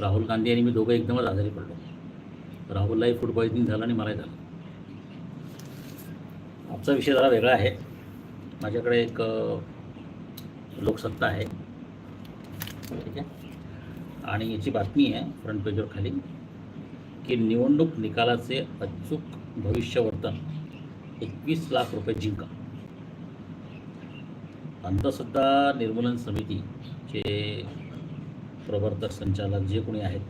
राहुल गांधी आणि मी दोघं एकदमच आजारी पडलो. राहुललाही फूड पॉइझनिंग झालं आणि मलाही झालं. आजचा विषय जरा वेगळा आहे. माझ्याकडे एक लोकसत्ता आहे. ठीक आहे? आणि याची बातमी आहे फ्रंट पेजवर खाली की निवडणूक निकालाचे अचूक भविष्यवर्तन एकवीस लाख रुपये जिंका. अंधश्रद्धा निर्मूलन समितीचे प्रवर्तक संचालक जे कोणी आहेत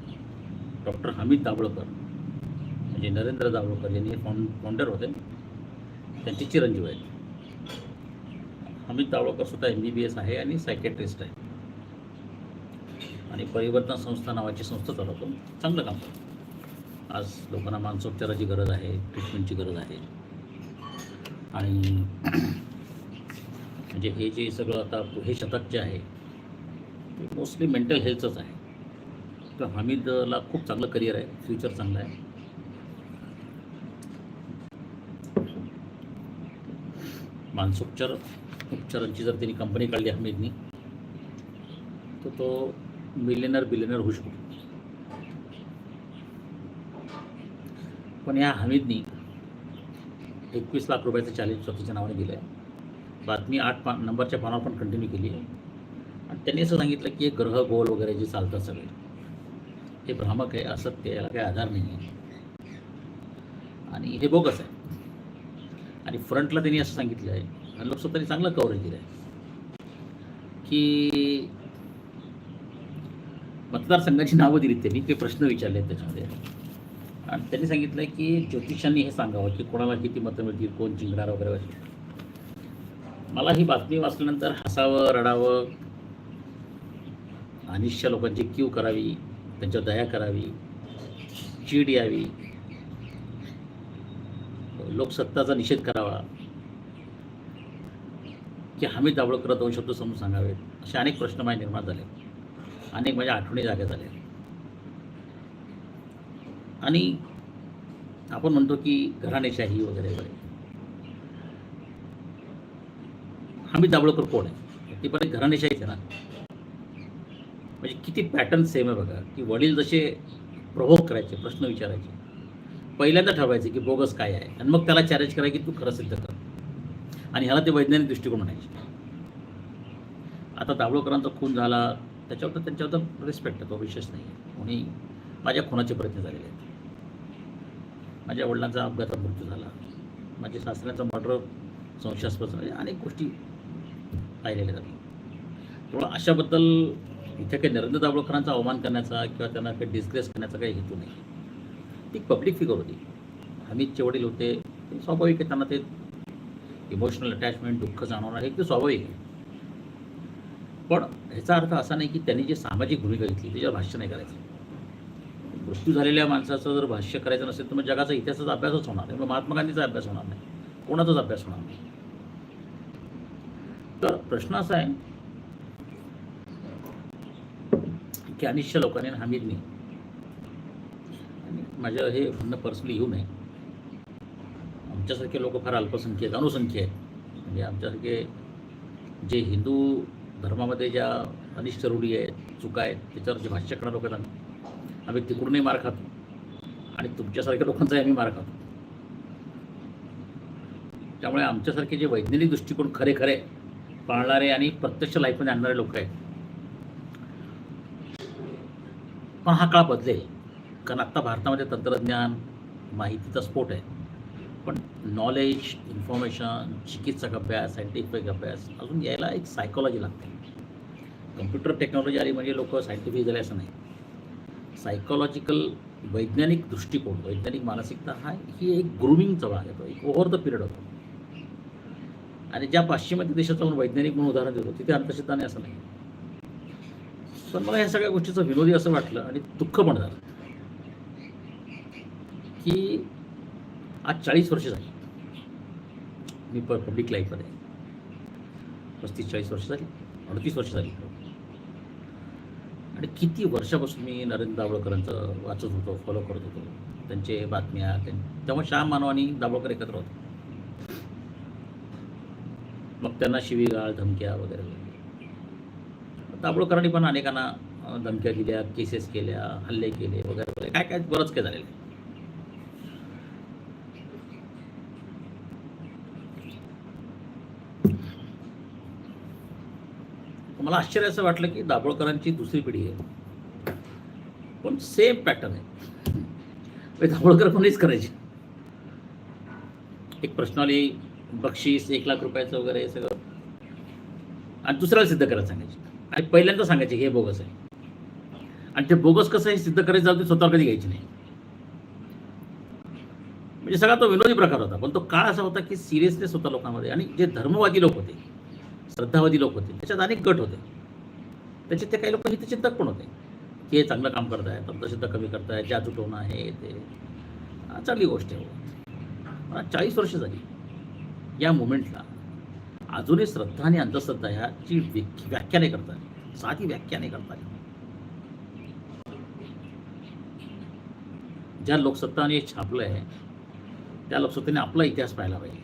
डॉक्टर हमीद दाभोळकर म्हणजे नरेंद्र दाभोळकर यांनी फाउंड फाउंडर होते त्यांचे चिरंजीव आहेत. हमीद दाभोळकर सुद्धा एम बी बी एस आहे आणि सायकॅट्रिस्ट आहे. आणि परिवर्तन संस्था नावाची संस्था चालवतो. चांगलं काम करतो. आज लोकांना मानसोपचाराची गरज आहे ट्रीटमेंटची गरज आहे. आणि म्हणजे हे जे सगळं आता हे शतक जे आहे मोस्टली मेंटल हेल्थच आहे. तर हमीदला खूप चांगलं करिअर आहे फ्युचर चांगलं आहे. मानसोपचार उपचारांची जर त्यांनी कंपनी काढली हमीदनी तर तो मिलेनर बिलेनर होऊ शकतो. पण या हमीदनी एकवीस लाख रुपयाचं चॅलेंज स्वतःच्या नावाने दिलं आहे बातमी आठ पा नंबरच्या पानावर पण कंटिन्यू केली आहे. आणि त्यांनी असं सांगितलं की ग्रह गोल वगैरे जे चालतात सगळे हे भ्रामक आहे असत्य याला काही आधार नाही आहे. आणि हे बोगस आहे. आणि फ्रंटला त्यांनी असं सांगितलं आहे आणि लोकसत्तानी चांगलं कव्हरेज दिलं आहे की मतदारसंघाची नावं दिली त्यांनी ते प्रश्न विचारले त्याच्यामध्ये. आणि त्यांनी सांगितलं की ज्योतिषांनी हे सांगावं की कोणाला किती मतं मिळतील कोण जिंकणार वगैरे वगैरे. मला ही बातमी वाचल्यानंतर हसावं रडावं अनिष्ट लोकांची क्यू करावी त्यांच्यावर दया करावी चीड यावी. लोकसत्ताचा निषेध करावा. की हमीद दाभोळकर दोन शब्द समजून सांगावेत. असे अनेक प्रश्न माझे निर्माण झाले. अनेक माझ्या आठवणी जाग्या झाल्या. आणि आपण म्हणतो की घराणेशाही वगैरे वगैरे. हमीद दाभोळकर कोण आहे? ती पण एक घराणेशाहीच आहे ना? म्हणजे किती पॅटर्न सेम आहे बघा. की वडील जसे प्रभोग करायचे प्रश्न विचारायचे पहिल्यांदा ठरवायचे की बोगस काय आहे. आणि मग त्याला चॅलेंज करायचं की तू खरं सिद्ध कर. आणि ह्याला ते वैज्ञानिक दृष्टिकोन म्हणायचे. आता दाभोळकरांचा खून झाला त्याच्यावर तर त्यांच्यावर तर रिस्पेक्ट आहे तो विशेष नाही आहे. कोणी माझ्या खुनाचे प्रयत्न झालेले आहेत. माझ्या वडिलांचा अपघातात मृत्यू झाला. माझ्या सासऱ्याचा मर्डर संशयास्पद झाले. अनेक गोष्टी पाहिलेल्या आहेत. त्यामुळे अशाबद्दल इथे काही नरेंद्र दाभोळकरांचा अवमान करण्याचा किंवा त्यांना काही डिस्ग्रेस करण्याचा काही हेतू नाही. ती पब्लिक फिगर होती. हमीदचे वडील होते. स्वाभाविक आहे त्यांना ते इमोशनल अटॅचमेंट दुःख जाणवणार हे ते स्वाभाविक आहे. पण ह्याचा अर्थ असा नाही की त्यांनी जे सामाजिक भूमिका घेतली त्याच्यावर भाष्य नाही करायचं. मृत्यू झालेल्या माणसाचं जर भाष्य करायचं नसेल तर मग जगाचा इतिहासाचा अभ्यासच होणार नाही. मग महात्मा गांधीचा अभ्यास होणार नाही. कोणाचाच अभ्यास होणार नाही. तर प्रश्न असा आहे की अनिष्ट लोकांनी हमीद हमीदनी आणि माझं हे म्हणणं पर्सनली येऊ नये. आमच्यासारखे लोक फार अल्पसंख्य आहेत अनुसंख्य आहेत. म्हणजे आमच्यासारखे जे हिंदू धर्मामध्ये ज्या अनिष्ट रूढी आहेत चुका आहेत त्याच्यावर जे भाष्य करणार लोक आहेत आम्ही आम्ही तिकडूनही मार खातो. आणि तुमच्यासारख्या लोकांचाही आम्ही मार खातो. त्यामुळे आमच्यासारखे जे वैज्ञानिक दृष्टिकोन खरे खरे पाळणारे आणि प्रत्यक्ष लाईफमध्ये आणणारे लोक आहेत पण हा काळ बदलेल. कारण आत्ता भारतामध्ये तंत्रज्ञान माहितीचा स्फोट आहे. पण नॉलेज इन्फॉर्मेशन चिकित्सक अभ्यास सायंटिफिक अभ्यास अजून यायला एक सायकोलॉजी लागते. कम्प्युटर टेक्नॉलॉजी आली म्हणजे लोक सायंटिफिक झाले असं नाही. सायकोलॉजिकल वैज्ञानिक दृष्टिकोन वैज्ञानिक मानसिकता हा ही एक ग्रुमिंगचा भाग येतो. एक ओव्हर द पिरियड होतो. आणि ज्या पाश्चिमात्य देशात आपण वैज्ञानिक म्हणून उदाहरण देतो तिथे अंधश्रद्धा नाही असं नाही. पण मला ह्या सगळ्या गोष्टीचं विनोदी असं वाटलं आणि दुःख पण झालं. की आज चाळीस वर्ष झाली. मी प पब्लिक लाईफमध्ये पस्तीस चाळीस वर्ष झाली. अडतीस वर्ष झाली. आणि किती वर्षापासून मी नरेंद्र दाभोळकरांचं वाचत होतो फॉलो करत होतो. त्यांचे बातम्या त्यां- तेव्हा श्याम मानव आणि दाभोळकर एकत्र होते. मग त्यांना शिवीगाळ धमक्या वगैरे वगैरे. दाभोळकरांनी पण अनेकांना धमक्या दिल्या केसेस केल्या हल्ले केले वगैरे वगैरे. काय काय बरंच काय झालेलं आहे. मला आश्चर्य असं वाटलं की दाभोळकरांची दुसरी पिढी आहे. पण सेम पॅटर्न आहे. म्हणजे दाभोळकर कोणीच करायचे एक प्रश्नावली बक्षीस एक लाख रुपयाचं वगैरे हे सगळं. आणि दुसऱ्याला सिद्ध करायला सांगायचे. आणि पहिल्यांदा सांगायचे हे बोगस आहे. आणि ते बोगस कसं आहे सिद्ध करायचं जाऊ ते स्वतःवर कधी घ्यायची नाही. म्हणजे सगळा तो विनोदी प्रकार होता पण तो काळ असा होता की सिरियसनेस होता लोकांमध्ये आणि जे धर्मवादी लोक होते श्रद्धावादी लोक होते त्याच्यात अनेक गट होते. त्याचे ते काही लोक हितचिंतक पण होते. की हे चांगलं काम करत आहेत अंधश्रद्धा कमी करताय त्या तुटवणं आहे ते. चांगली गोष्ट आहे. मला चाळीस वर्ष झाली. या मुमेंटला अजूनही श्रद्धा आणि अंधश्रद्धा ह्याची व्याख्याने व्याख्या नाही करतात. साधी व्याख्या नाही करतात. ज्या लोकसत्ताने हे छापलं आहे त्या लोकसत्तेने आपला इतिहास पाहायला पाहिजे.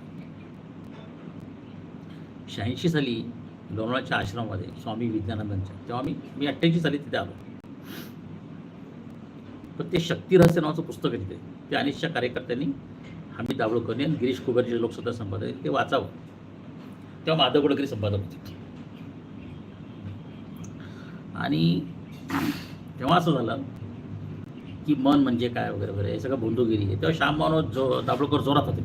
शहाऐंशी साली लोणाच्या आश्रमामध्ये स्वामी विज्ञानानंदच्या तेव्हा मी मी अठ्ठ्याऐंशी साली तिथे आलो. पण ते शक्ती रहस्य नावाचं पुस्तक आहे तिथे. ते अनिशच्या कार्यकर्त्यांनी हमीद दाभोळकरने आणि गिरीश कुबेर जे लोकसत्ता संपादक ते वाचावं. तेव्हा माधव गोडकरी संपादक होते. आणि तेव्हा असं झालं की मन म्हणजे काय वगैरे वगैरे हे सगळं बोंधुगिरी आहे. तेव्हा श्याम मानव जो दाभोळकर जोरात होते.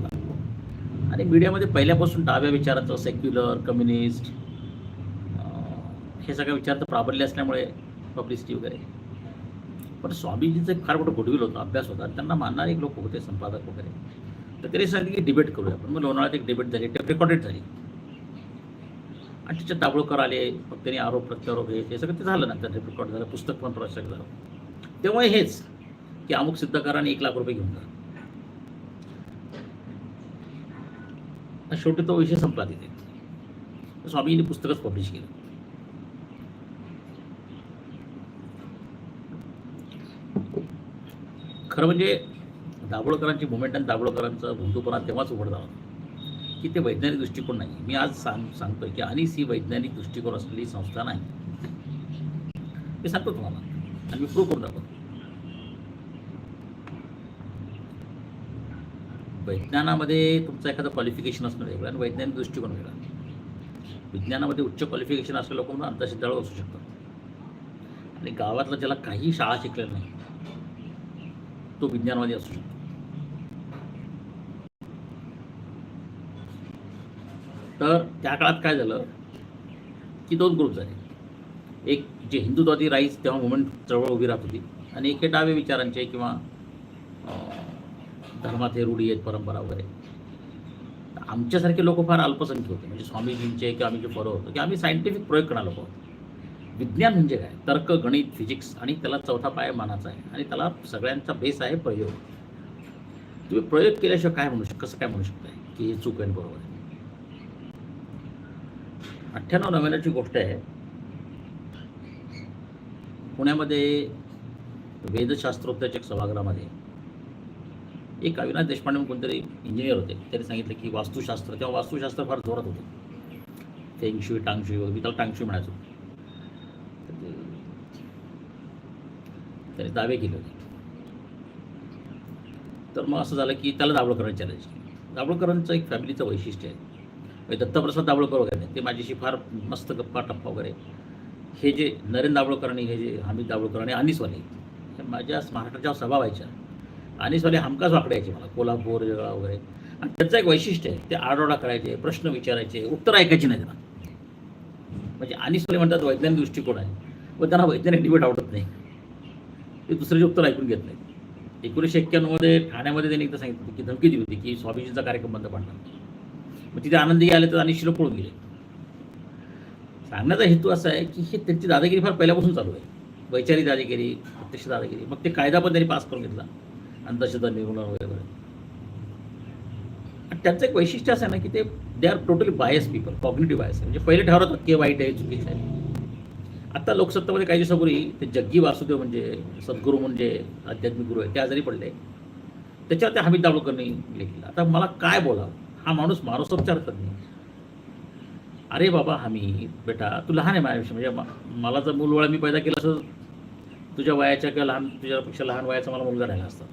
आणि मीडियामध्ये पहिल्यापासून डाव्या विचाराचं सेक्युलर कम्युनिस्ट हे सगळ्या विचाराचं प्राबल्य असल्यामुळे पब्लिसिटी वगैरे. पण स्वामीजीचं एक फार मोठं गुडविल होतं अभ्यास होता. त्यांना मानणारे एक लोक होते संपादक वगैरे. तर तरी सांगितलं की डिबेट करूया आपण. मग लोणावळ्यात एक डिबेट झाली टेप रेकॉर्डेड झाली. आणि तिच्यात दाभोळकर आले मग त्यांनी आरोप प्रत्यारोप हे ते सगळं ते झालं नंतर रेकॉर्ड झालं पुस्तक पण प्रशासक झालं. तेव्हा हेच की अमुक सिद्ध आणि एक लाख रुपये घेऊन जा शेवटी तो विषय संपला तिथे. स्वामीने पुस्तकच पब्लिश केलं. खरं म्हणजे दाभोळकरांची मुवमेंट आणि दाभोळकरांचा बंधुपणा तेव्हाच उघड झाला. की ते वैज्ञानिक दृष्टिकोन नाही. मी आज सांग सांगतोय की अनिस ही वैज्ञानिक दृष्टिकोन असलेली संस्था नाही. मी सांगतो तुम्हाला आणि मी प्रूव्ह करून दाखवतो. वैज्ञानामध्ये तुमचं एखादं क्वालिफिकेशन असणं वेगळं आणि वैज्ञानिक दृष्टिकोन वेगळा. विज्ञानामध्ये उच्च क्वालिफिकेशन असलेले लोक म्हणून अंतर्श्रद्धाळू असू शकतात. आणि गावातला ज्याला काही शाळा शिकलेला नाही तो विज्ञानवादी असू शकतो. तर त्या काळात काय झालं की दोन ग्रुप झाले. एक जे हिंदुत्वादी राईस तेव्हा मुवमेंट चळवळ उभी राहत होती आणि एक डावे विचारांचे किंवा धर्मात हे रूढी आहेत परंपरा वगैरे. आमच्यासारखे लोक फार अल्पसंख्य होते. म्हणजे स्वामीजींचे किंवा आम्ही जे फॉलो होतो की आम्ही सायंटिफिक प्रयोग करणारे लोक आहोत विज्ञान म्हणजे काय? तर्क गणित फिजिक्स आणि त्याला चौथा पाय मानाचा आहे आणि त्याला सगळ्यांचा बेस आहे प्रयोग. तुम्ही प्रयोग केल्याशिवाय काय म्हणू शक कसं काय म्हणू शकताय की हे चूक आहे बरोबर आहे? अठ्ठ्याण्णव नव्याण्णवची गोष्ट आहे. पुण्यामध्ये वेदशास्त्रोक्ताच्या सभागृहामध्ये एक अविनाश देशपांडे म्हणून कोणतरी इंजिनियर होते. त्यांनी सांगितलं की वास्तुशास्त्र तेव्हा वास्तुशास्त्र फार जोरात होतं. फेंगशुई टांगशुई वगैरे मी त्याला टांगशुई म्हणायचो. त्याने दावे केले होते. तर मग असं झालं की त्याला दाभोळकरांची चॅलेंज दाभोळकरांचं एक फॅमिलीचं वैशिष्ट्य आहे. म्हणजे दत्तप्रसाद दाभोळकर वगैरे नाही. ते माझ्याशी फार मस्त गप्पा टप्पा वगैरे. हे जे नरेंद्र दाभोळकर आणि हे जे हमीद दाभोळकर आणि अनिसवाले हे माझ्या महाराष्ट्राच्या सभा व्हायच्या. अनिसवाले हमखास वाकडायचे मला कोल्हापूर जगळा वगैरे. आणि त्याचं एक वैशिष्ट्य आहे ते आरडोडा करायचे प्रश्न विचारायचे उत्तर ऐकायची नाही त्यांना. म्हणजे अनिसवाले म्हणतात वैज्ञानिक दृष्टिकोन आहे. व त्यांना वैज्ञानिक डिबेट आवडत नाही. ते दुसऱ्याचे उत्तर ऐकून घेत नाहीत. एकोणीसशे एक्क्याण्णवमध्ये ठाण्यामध्ये त्यांनी एकदा सांगितलं की धमकी दिली होती की स्वामीजींचा कार्यक्रम बंद पाडणार. मग तिथे आनंदी आले तर आणि शिरो पळून गेले. सांगण्याचा हेतू असा आहे की हे त्यांची दादागिरी फार पहिल्यापासून चालू आहे. वैचारिक दादागिरी प्रत्यक्ष दादागिरी. मग ते कायदा पण त्यांनी पास करून घेतला. अंधश्रद्धा निर्मूलन वगैरे. आणि त्यांचं एक वैशिष्ट्य असं आहे ना की ते they are totally bias people cognitive bias म्हणजे पहिले ठरवतात की वाईट आहे चुकीचं आहे. आता लोकसत्तामध्ये काही दिवसापूर्वी ते जग्गी वासुदेव म्हणजे सद्गुरू म्हणजे आध्यात्मिक गुरु आहे ते आजारी पडले. त्याच्यावर त्या हमीद दाभोळकरनी लिहिलं आता मला काय बोलावं? हा माणूस मानसोपचार तज्ञ अरे बाबा हमी बेटा तू लहान आहे माझ्याविषयी म्हणजे मला जर मूलवळा मी पैदा केलं असं तुझ्या वयाच्या किंवा लहान तुझ्यापेक्षा लहान वयाचा मला मुलगा राहिला असता.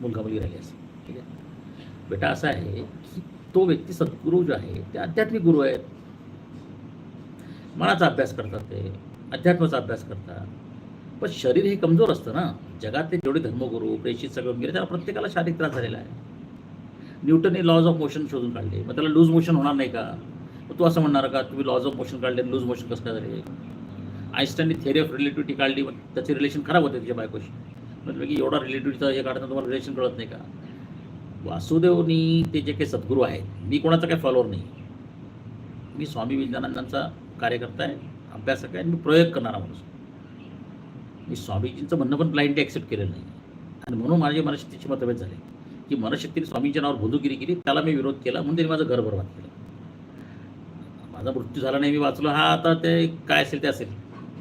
मुलगा मुलगी राहिली असता. ठीक आहे? बेटा असं आहे की तो व्यक्ती सद्गुरू जो आहे ते आध्यात्मिक गुरु आहेत. मनाचा अभ्यास करतात ते अध्यात्माचा अभ्यास करतात. पण शरीर हे कमजोर असतं ना. जगातले जेवढे धर्मगुरू प्रेषित सगळं गेले त्याला प्रत्येकाला शारीरिक त्रास झालेला आहे. न्यूटनने लॉज ऑफ मोशन शोधून काढले. मग त्याला लूज मोशन होणार नाही का? मग तू असं म्हणणार का तुम्ही लॉज ऑफ मोशन काढले लूज मोशन कसं काय झाले? आईन्स्टाईनने थिअरी ऑफ रिलेटिव्हिटी काढली मग त्याचे रिलेशन खराब होते तिच्या बायकोशी. म्हटलं की एवढा रिलेटिव्हिटीचा हे काढताना तुम्हाला रिलेशन कळत नाही का? वासुदेवनी ते जे काही सद्गुरू आहेत मी कोणाचा काही फॉलोअर नाही. मी स्वामी विवेकानंदांचा कार्यकर्ता आहे अभ्यासक आहे आणि मी प्रयोग करणारा माणूस मी स्वामीजींचं म्हणणं पण ब्लाइंडली ॲक्सेप्ट केलेलं नाही. आणि म्हणून माझे मनशक्तीचे मतभेद झाले. की मनशक्तीने स्वामींच्या नावावर भुंदुगिरी केली त्याला मी विरोध केला म्हणून त्यांनी माझं घर बरबाद केलं. माझा मृत्यू झाला नाही मी वाचलो हा आता ते काय असेल ते असेल.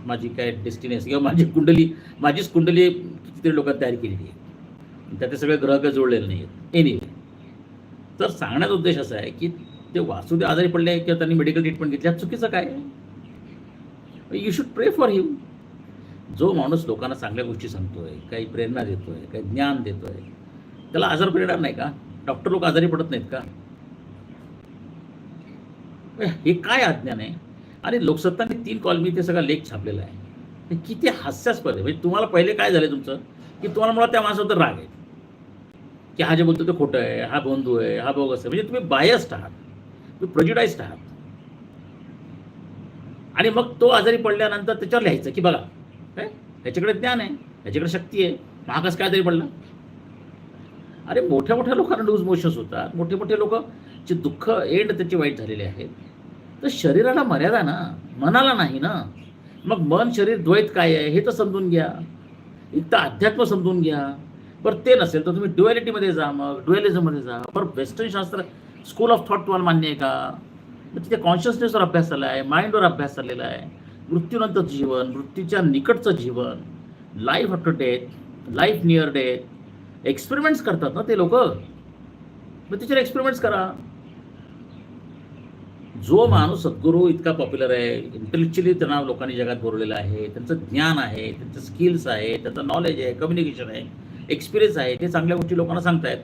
माझी काय डेस्टिनी असेल किंवा माझी कुंडली माझीच कुंडली कितीतरी लोकांनी तयार केलेली आहे. त्यात ते सगळे ग्रह काही जोडलेले नाही आहेत एनिवे तर सांगण्याचा उद्देश असा आहे की ते वासुदेव आजारी पडले किंवा त्यांनी मेडिकल ट्रीटमेंट घेतली चुकीचं काय you should pray for him जो माणूस लोकांना चांगल्या गोष्टी सांगतोय काही प्रेरणा देतोय काही ज्ञान देतोय त्याला आजार पडणार नाही का? डॉक्टर लोक आजारी पडत नाहीत का? हे काय अज्ञान आहे? आणि लोकसत्ताने तीन कॉलमी ते सगळा लेख छापलेला आहे. किती हास्यास्पद आहे. म्हणजे तुम्हाला पहिले काय झालं तुमचं? की तुम्हाला मला त्या माणसाबद्दल राग आहे. की हा जे बोलतो ते खोटं आहे हा बंधू आहे हा बोगस आहे. म्हणजे तुम्ही बायस्ड आहात. तुम्ही प्रोज्युडाईस्ड आहात. आणि मग तो आजारी पडल्यानंतर त्याच्यावर लिहायचं की बघा काय याच्याकडे ज्ञान आहे याच्याकडे शक्ती आहे. महागास काय आजारी पडला? अरे मोठ्या मोठ्या लोकांना लूज मोशन्स होतात. मोठे मोठे लोक जे दुःख एंड त्याचे वाईट झालेले आहेत. तर शरीराला मर्यादा ना मनाला नाही ना. मग मन शरीर द्वैत काय आहे हे तर समजून घ्या. एक तर अध्यात्म समजून घ्या. बरं ते नसेल तर तुम्ही ड्युएलिटीमध्ये जा मग ड्युएलिझममध्ये जा. बरं वेस्टर्न शास्त्र स्कूल ऑफ थॉट तुम्हाला मान्य आहे का? मग तिथे कॉन्शियसनेसवर अभ्यास झाला आहे माइंडवर अभ्यास झालेला आहे. मृत्यूनंतर जीवन मृत्यूच्या निकटचं जीवन. Life after death life near death experiments करतात ना ते लोक. मग त्याच्यावर एक्सपेरिमेंट्स करा. जो माणूस सद्गुरू इतका पॉप्युलर आहे इंटेलेक्च्युअली त्यांना लोकांनी जगात बोलवलेलं आहे त्यांचं ज्ञान आहे त्यांचं स्किल्स आहे त्यांचं नॉलेज आहे कम्युनिकेशन आहे एक्सपिरियन्स आहे ते चांगल्या गोष्टी लोकांना सांगतायत.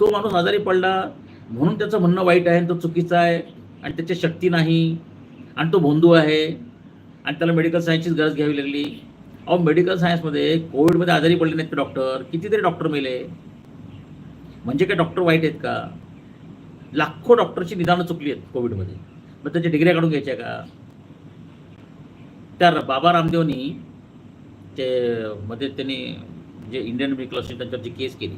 तो माणूस आजारी पडला म्हणून त्याचं म्हणणं वाईट आहे आणि तो चुकीचा आहे आणि त्याची शक्ती नाही. आणि तो भोंदू आहे. आणि त्याला मेडिकल सायन्सचीच गरज घ्यावी लागली. अहो मेडिकल सायन्समध्ये कोविडमध्ये आजारी पडले नाहीत डॉक्टर कितीतरी डॉक्टर मेले. म्हणजे काय डॉक्टर वाईट आहेत का? लाखो डॉक्टरची निदानं चुकली आहेत कोविडमध्ये मग त्याच्या डिग्र्या काढून घ्यायच्या का? त्या बाबा रामदेवनी ते मध्ये त्यांनी जे इंडियन मेडिकल असोसिएशन त्यांच्यावर जी केस केली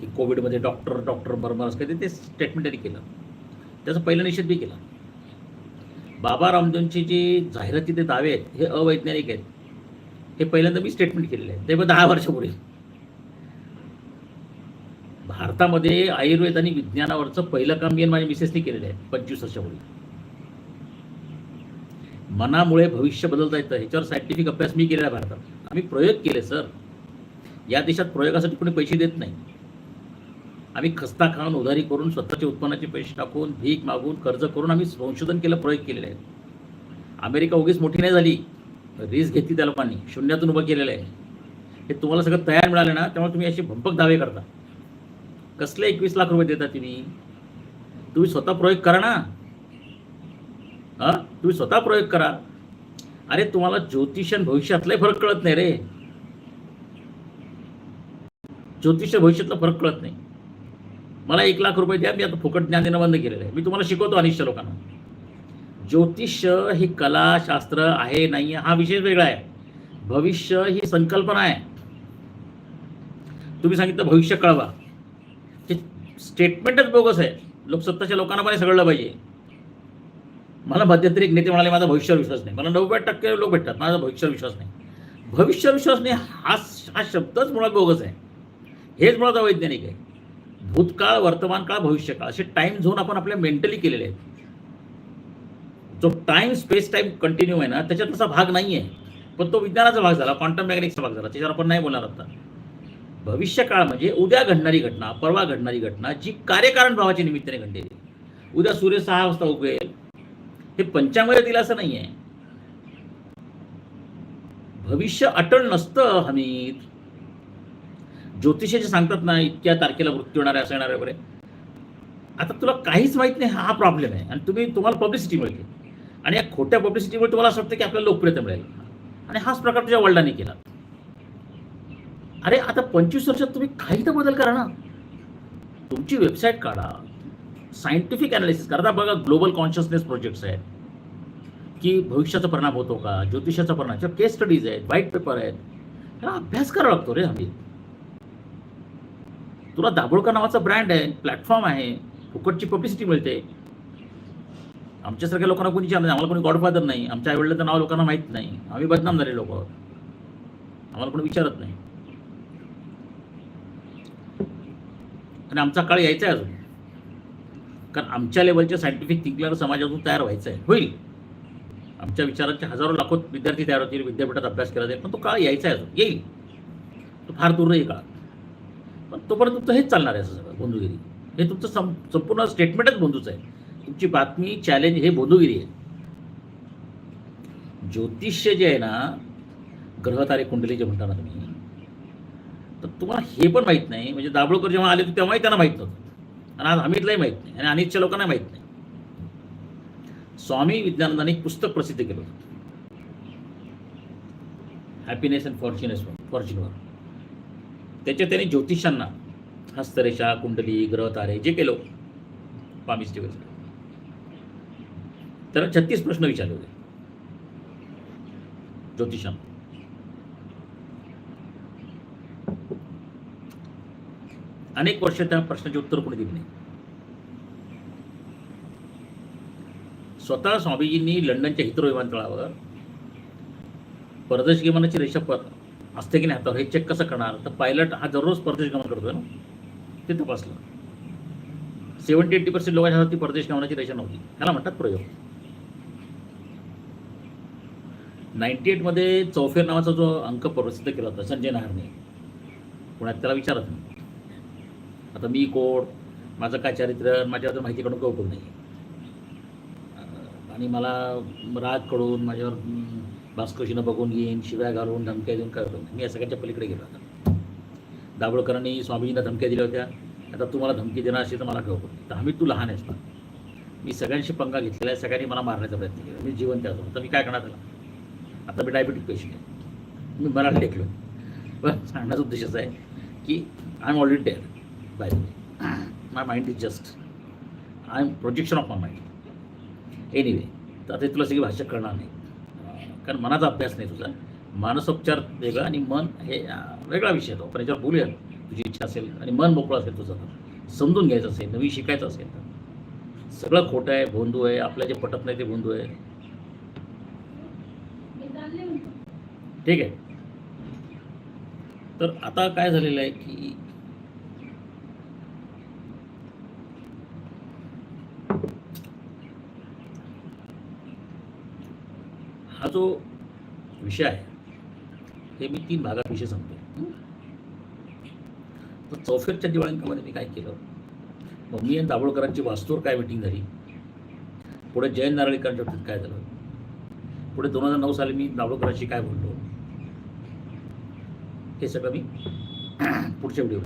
की कोविडमध्ये डॉक्टर डॉक्टर बरोबर असं काही ते स्टेटमेंट त्यांनी केलं. त्याचा पहिला निषेध बी केला. बाबा रामदेवची जी जाहिराती ते दावे आहेत हे अवैज्ञानिक आहेत. हे पहिल्यांदा मी स्टेटमेंट केलेलं आहे ते पण दहा वर्षापूर्वी. भारतामध्ये आयुर्वेद आणि विज्ञानावरचं पहिलं काम मी माझ्या मिसेसने केलेलं आहे पंचवीस वर्षापूर्वी. मनामुळे भविष्य बदलता येतं ह्याच्यावर सायंटिफिक अभ्यास मी केलेला आहे भारतात. आम्ही प्रयोग केले सर या देशात प्रयोगासाठी कोणी पैसे देत नाही. आम्ही खस्ता खाऊन उधारी करून स्वतःच्या उत्पन्नाचे पैसे टाकून भीक मागून कर्ज करून आम्ही संशोधन केलं प्रयोग केलेले आहेत. अमेरिका उगीच मोठी नाही झाली. रिस्क घेतली त्या लोकांनी शून्यातून उभं केलेलं आहे. हे तुम्हाला सगळं तयार मिळालं ना त्यामुळे तुम्ही असे भंपक दावे करता. कसले एकवीस लाख रुपये देता तुम्ही? तुम्ही स्वतः प्रयोग करा ना. हां? तुम्ही स्वतः प्रयोग करा. अरे तुम्हाला ज्योतिष आणि भविष्यातलाही फरक कळत नाही रे. ज्योतिष भविष्यातला फरक कळत नाही. मला एक लाख रुपये द्या मी आता फुकट ज्ञान देणं बंद केलेलं आहे. मी तुम्हाला शिकवतो अनिष्ट लोकांना. ज्योतिष ही कला शास्त्र आहे नाही हा विषय वेगळा आहे. भविष्य ही संकल्पना आहे. तुम्ही सांगितलं भविष्य कळवा. ते स्टेटमेंटच बोगस आहे. लोकसत्ताच्या लोकांना पण सगळलं सगळं पाहिजे. मला मध्यंतरी एक नेते म्हणाले माझा भविष्यावर विश्वास नाही. मला नव्वद टक्के लोक भेटतात माझा भविष्यावर विश्वास नाही. भविष्यावर विश्वास नाही हा हा शब्दच मुळात बोगस आहे. हेच मुळात अवैज्ञानिक आहे. भूतकाळ वर्तमान काळ भविष्यकाळ असे टाइम झोन आपण आपल्या मेंटली केलेले आहेत. जो टाइम स्पेस टाइम कंटिन्यू आहे ना त्याच्यात तसा भाग नाही आहे पण तो विज्ञानाचा भाग झाला क्वांटम मेकॅनिक्सचा भाग झाला त्याच्यावर आपण नाही बोलणार आता. भविष्यकाळ म्हणजे उद्या घडणारी घटना परवा घडणारी घटना जी कार्यकारण भावाच्या निमित्ताने घडलेली उद्या सूर्य सहा वाजता उगवेल. हे पंचांगमध्ये दिलं असं नाही आहे भविष्य अटळ नसतं हमीद. ज्योतिषाचे सांगतात ना इतक्या तारखेला मृत्यू होणार आहे असं येणार वगैरे. आता तुला काहीच माहीत नाही हा प्रॉब्लेम आहे. आणि तुम्ही तुम्हाला पब्लिसिटी मिळते. आणि या खोट्या पब्लिसिटीमुळे तुम्हाला असं वाटतं की आपल्याला लोकप्रियता मिळेल. आणि हाच प्रकार तुझ्या वडिलांनी केला. अरे आता पंचवीस वर्षात तुम्ही काही तर बदल करा ना. तुमची वेबसाईट काढा. सायंटिफिक अनालिसिस करा. बघा ग्लोबल कॉन्शियसनेस प्रोजेक्ट्स आहेत. की भविष्याचा परिणाम होतो का? ज्योतिषाचा परिणाम. किंवा केस स्टडीज आहेत व्हाईट पेपर आहेत. ह्याला अभ्यास करावा लागतो रे आम्ही. तुला दाभोळकर नावाचा ब्रँड आहे प्लॅटफॉर्म आहे फुकटची पब्लिसिटी मिळते. आमच्यासारख्या लोकांना कोणी विचार नाही आम्हाला कोणी गॉडफादर नाही आमच्या आईवडिलाचं नाव लोकांना माहीत नाही. आम्ही बदनाम झाले लोक. आम्हाला कोणी विचारत नाही. आणि आमचा काळ यायचा आहे अजून. कारण आमच्या लेवलच्या सायंटिफिक थिंकलर समाजातून तयार व्हायचं आहे होईल. आमच्या विचारांचे हजारो लाखो विद्यार्थी तयार होतील विद्यापीठात अभ्यास केला जाईल पण तो काळ यायचा आहे अजून. येईल. तो फार दूर नाही काळ. पण तोपर्यंत तुमचं हेच चालणार आहे असं सगळं बोंधुगिरी. हे तुमचं सं संपूर्ण स्टेटमेंटच बोंधूच आहे. तुमची बातमी चॅलेंज हे बोंधुगिरी आहे. ज्योतिष्य जे आहे ना ग्रहतारे कुंडली जे म्हणता ना तुम्ही तर तुम्हाला हे पण माहीत नाही. म्हणजे दाभोळकर जेव्हा आले तेव्हाही त्यांना माहीत नव्हतं. आणि आज अमितलाही माहीत नाही. आणि अनितच्या लोकांना माहीत नाही. स्वामी विज्ञानंदाने एक पुस्तक प्रसिद्ध केलं होतं. हॅपीनेस अँड फॉर्च्युनेस फॉर्च्युनवर त्याच्यात त्याने ज्योतिषांना हस्तरेषा कुंडली ग्रह तारे जे केलं पामिस दिवस त्याला छत्तीस प्रश्न विचारले होते. ज्योतिषांना अनेक वर्ष त्या प्रश्नाचे उत्तर कोणी दिले नाही. स्वतः स्वामीजींनी लंडनच्या हित्रो विमानतळावर परदेश विमानाची रेषा पर असते की नाही? हातावर हे चेक कसं करणार? तर पायलट हा दररोज परदेश गमन करतोय ना? ते तपासलं. सेवन्टी एट्टी पर्सेंट लोकांच्या हाती परदेश गमनाची रेषा नव्हती. ह्याला म्हणतात प्रयोग. नाईन्टी एटमध्ये चौफेर नावाचा जो अंक प्रसिद्ध केला होता संजय नाहरने. पुण्यात त्याला विचारत नाही. आता मी कोण? माझं काय चारित्र्य माझ्याबद्दल माहिती काढून काही नाही आणि मला रागकडून माझ्यावर हं, बघून घेईन शिव्या घालून धमक्या देऊन काय होतं? मी या सगळ्यांच्या पलीकडे गेलो आता. दाभोळकरांनी स्वामीजींना धमक्या दिल्या होत्या. आता तू मला धमकी देणार असेल तर मला कळव तर आम्ही तू लहान आहेस ना. मी सगळ्यांशी पंगा घेतलेला आहे. सगळ्यांनी मला मारण्याचा प्रयत्न केला. मी जिवंत आहे तर मी काय करणार त्याला? आता मी डायबिटिक पेशंट आहे. मी मराठी लेखलो पण सांगण्याचा उद्देश असा आहे की I am already there by my mind is just I am projection of my mind anyway तर आता तुला सगळी भाषा कळणार नाही. कारण मनाचा अभ्यास नाही तुझा. मानसोपचार वेगळा आणि मन हे वेगळा विषय तो. पण याच्यावर बोलूया तुझी इच्छा असेल आणि मन मोकळं असेल तुझं तर. समजून घ्यायचं असेल नवीन शिकायचं असेल तर. सगळं खोटं आहे भोंदू आहे आपल्या जे पटत नाही ते भोंदू आहे. ठीक आहे. तर आता काय झालेलं आहे की हा जो विषय आहे हे मी तीन भागात विषय सांगतो तर चौफेरच्या दिवाळींकामध्ये मी काय केलं? मग मी आणि दाभोळकरांची वास्तूवर काय मिटिंग झाली? पुढे जयंत नारळीकरांच्या बाबतीत काय झालं? पुढे दोन हजार नऊ साली मी दाभोळकरांशी काय बोललो? हे सगळं मी पुढच्या व्हिडिओ